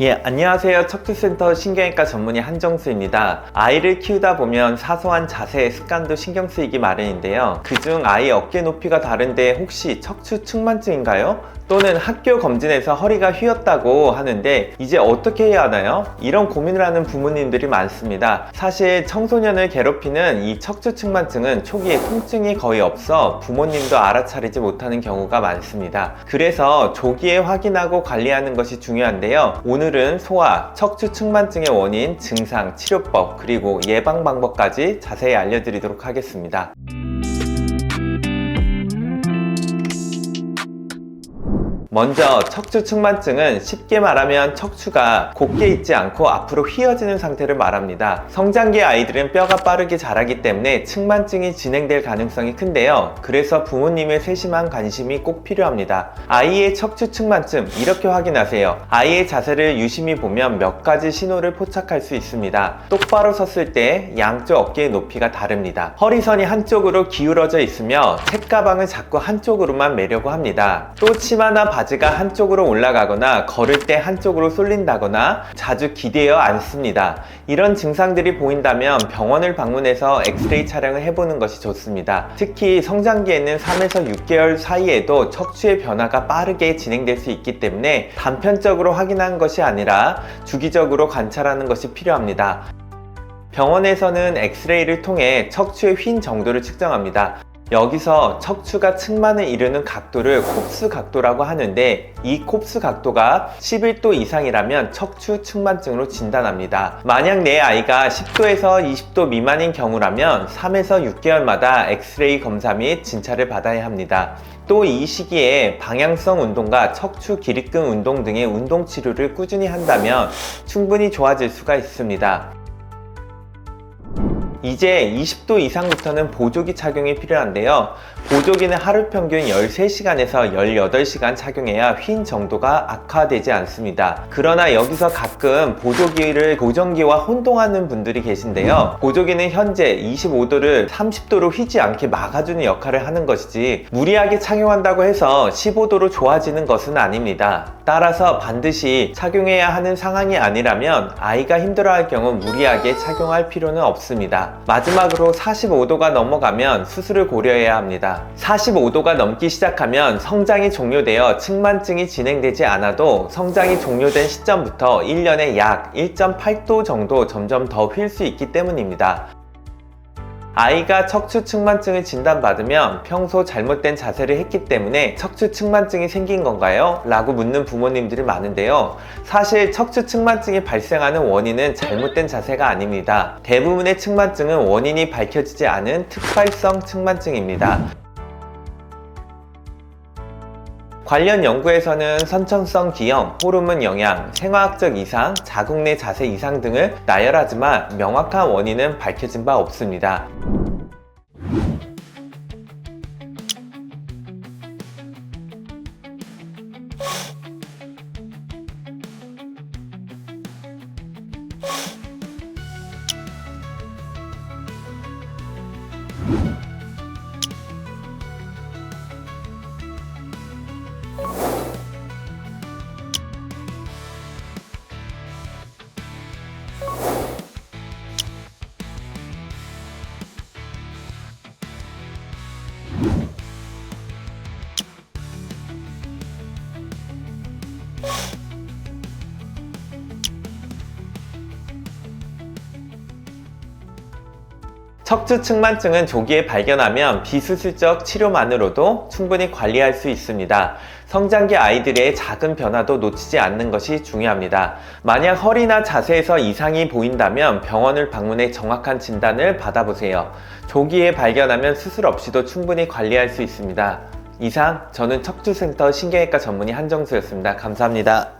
예, 안녕하세요. 척추센터 신경외과 전문의 한정수입니다. 아이를 키우다 보면 사소한 자세, 습관도 신경 쓰이기 마련인데요. 그중 아이 어깨 높이가 다른데 혹시 척추 측만증인가요? 또는 학교 검진에서 허리가 휘었다고 하는데 이제 어떻게 해야 하나요? 이런 고민을 하는 부모님들이 많습니다. 사실 청소년을 괴롭히는 이 척추 측만증은 초기에 통증이 거의 없어 부모님도 알아차리지 못하는 경우가 많습니다. 그래서 조기에 확인하고 관리하는 것이 중요한데요. 오늘은 소아, 척추 측만증의 원인, 증상, 치료법, 그리고 예방 방법까지 자세히 알려드리도록 하겠습니다. 먼저 척추 측만증은 쉽게 말하면 척추가 곧게 있지 않고 앞으로 휘어지는 상태를 말합니다. 성장기 아이들은 뼈가 빠르게 자라기 때문에 측만증이 진행될 가능성이 큰데요. 그래서 부모님의 세심한 관심이 꼭 필요합니다. 아이의 척추 측만증 이렇게 확인하세요. 아이의 자세를 유심히 보면 몇 가지 신호를 포착할 수 있습니다. 똑바로 섰을 때 양쪽 어깨의 높이가 다릅니다. 허리선이 한쪽으로 기울어져 있으며 책가방을 자꾸 한쪽으로만 매려고 합니다. 또 치마나 바지 가 한쪽으로 올라가거나 걸을 때 한쪽으로 쏠린다거나 자주 기대어 앉습니다. 이런 증상들이 보인다면 병원을 방문해서 엑스레이 촬영을 해보는 것이 좋습니다. 특히 성장기에는 3에서 6개월 사이에도 척추의 변화가 빠르게 진행될 수 있기 때문에 단편적으로 확인하는 것이 아니라 주기적으로 관찰하는 것이 필요합니다. 병원에서는 엑스레이를 통해 척추의 휜 정도를 측정합니다. 여기서 척추가 측만을 이루는 각도를 콥스 각도라고 하는데 이 콥스 각도가 11도 이상이라면 척추 측만증으로 진단합니다. 만약 내 아이가 10도에서 20도 미만인 경우라면 3에서 6개월마다 엑스레이 검사 및 진찰을 받아야 합니다. 또 이 시기에 방향성 운동과 척추 기립근 운동 등의 운동 치료를 꾸준히 한다면 충분히 좋아질 수가 있습니다. 이제 20도 이상부터는 보조기 착용이 필요한데요. 보조기는 하루 평균 13시간에서 18시간 착용해야 휜 정도가 악화되지 않습니다. 그러나 여기서 가끔 보조기를 고정기와 혼동하는 분들이 계신데요. 보조기는 현재 25도를 30도로 휘지 않게 막아주는 역할을 하는 것이지 무리하게 착용한다고 해서 15도로 좋아지는 것은 아닙니다. 따라서 반드시 착용해야 하는 상황이 아니라면 아이가 힘들어할 경우 무리하게 착용할 필요는 없 마지막으로 45도가 넘어가면 수술을 고려해야 합니다. 45도가 넘기 시작하면 성장이 종료되어 측만증이 진행되지 않아도 성장이 종료된 시점부터 1년에 약 1.8도 정도 점점 더 휠 수 있기 때문입니다. 아이가 척추 측만증을 진단받으면 평소 잘못된 자세를 했기 때문에 척추 측만증이 생긴 건가요? 라고 묻는 부모님들이 많은데요. 사실 척추 측만증이 발생하는 원인은 잘못된 자세가 아닙니다. 대부분의 측만증은 원인이 밝혀지지 않은 특발성 측만증입니다. 관련 연구에서는 선천성 기형, 호르몬 영향, 생화학적 이상, 자궁 내 자세 이상 등을 나열하지만 명확한 원인은 밝혀진 바 없습니다. 척추 측만증은 조기에 발견하면 비수술적 치료만으로도 충분히 관리할 수 있습니다. 성장기 아이들의 작은 변화도 놓치지 않는 것이 중요합니다. 만약 허리나 자세에서 이상이 보인다면 병원을 방문해 정확한 진단을 받아보세요. 조기에 발견하면 수술 없이도 충분히 관리할 수 있습니다. 이상 저는 척추센터 신경외과 전문의 한정수였습니다. 감사합니다.